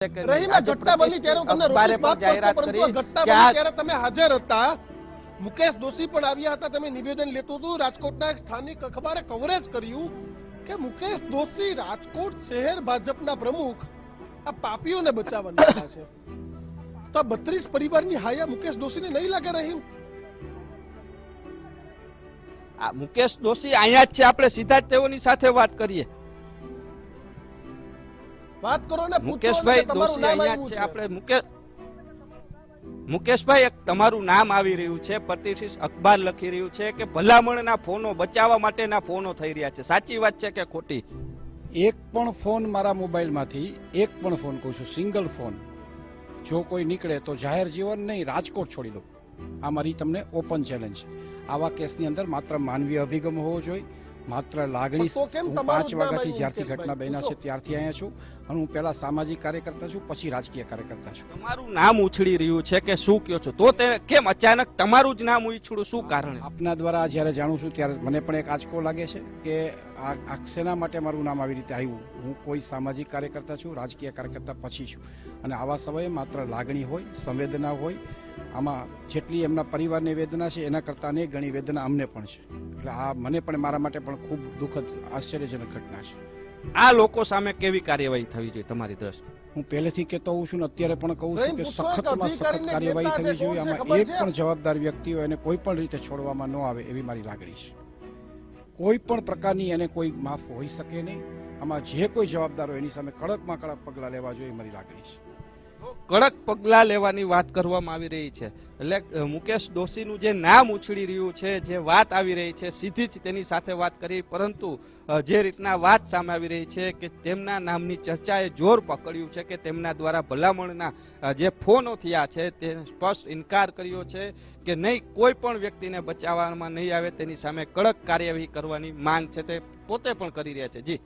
આજે ઘટના બની ત્યારે હું તમને અખબારે નોટિસ માફ પણ જાહેરાત કરશો, પરંતુ ઘટના બની ત્યારે તમે હાજર હતા. મુકેશ દોશી પણ આવ્યા હતા તમે નિવેદન લેતું હતું. રાજકોટના એક સ્થાનિક અખબારે કવરેજ કર્યું કે મુકેશ દોશી રાજકોટ શહેર ભાજપના પ્રમુખ. આ પાપીઓને બચાવવા છે. તો બત્રીસ પરિવારની હાયા મુકેશ દોશીને નહીં લાગે રહીમ? આ મુકેશ દોશી અહીંયા જ છે આપણે સીધા જ તેઓની સાથે વાત કરીએ. વાત કરો ને મુકેશભાઈ તમારું દોશી નામ અહીંયા આવ્યું છે. આપણે મુકેશ મુકેશભાઈ એક તમારું નામ આવી રહ્યું છે. પ્રતિષ્ઠિત અખબાર લખી રહ્યું છે કે ભલામણના ફોનો બચાવવા માટેના ફોનો થઈ રહ્યા છે. સાચી વાત છે કે ખોટી? એક પણ ફોન મારા મોબાઈલમાંથી એક પણ ફોન કહું છું સિંગલ ફોન. જો કોઈ નીકળે તો જાહેર જીવન નહીં રાજકોટ છોડી દો આ મારી તમને ઓપન ચેલેન્જ છે. આવા કેસની અંદર માત્ર માનવીય અભિગમ હોવો જોઈએ. માત્ર લાગણી કેમ હું પાંચ વાગ્યાથી જ્યારથી ઘટના બન્યા છે ત્યારથી અહીંયા છું અને હું પહેલા સામાજિક કાર્યકર્તા છું પછી રાજકીય કાર્યકર્તા છું. તમારું નામ ઉછળી રહ્યું છે કે શું કયો છો? તો તે કેમ અચાનક તમારું જ નામ ઉછળું શું કારણ? આપના દ્વારા જ્યારે જાણું છું ત્યારે મને પણ એક આંચકો લાગે છે કે આ આ શેના માટે મારું નામ આવી રીતે આવ્યું? હું કોઈ સામાજિક કાર્યકર્તા છું રાજકીય કાર્યકર્તા પછી છું. અને આવા સમયે માત્ર લાગણી હોય સંવેદના હોય આમાં જેટલી એમના પરિવારની વેદના છે એના કરતાં અનેક ઘણી વેદના અમને પણ છે. એટલે આ મને પણ મારા માટે પણ ખૂબ દુઃખદ આશ્ચર્યજનક ઘટના છે. આ લોકો સામે કેવી કાર્યવાહી થવી જોઈએ તમારી દ્રષ્ટિ હું પહેલેથી કહેતો હોઉં છું ને અત્યારે પણ કહું છું કે સખતમાં સખત કાર્યવાહી થવી જોઈએ. આમાં એક પણ જવાબદાર વ્યક્તિ હોય એને કોઈ પણ રીતે છોડવામાં ન આવે એવી મારી લાગણી છે. કોઈ પણ પ્રકારની એને કોઈ માફ હોઈ શકે નહીં. આમાં જે કોઈ જવાબદાર હોય એની સામે કડકમાં કડક પગલાં લેવા જોઈએ એ મારી લાગણી છે. કડક પગલા લેવાની વાત કરવામાં આવી રહી છે. એટલે મુકેશ દોશીનું જે નામ ઉછળી રહ્યું છે, જે વાત આવી રહી છે, સીધી જ તેની સાથે વાત કરી, પરંતુ જે રીતના વાત સામે આવી રહી છે કે તેમના નામની ચર્ચાએ જોર પકડ્યું છે કે તેમના દ્વારા ભલામણના જે ફોનો થયા છે તે સ્પષ્ટ ઇનકાર કર્યો છે કે નહીં, કોઈ પણ વ્યક્તિને બચાવવામાં નહીં આવે, તેની સામે કડક કાર્યવાહી કરવાની માંગ છે તે પોતે પણ કરી રહ્યા છે. જી.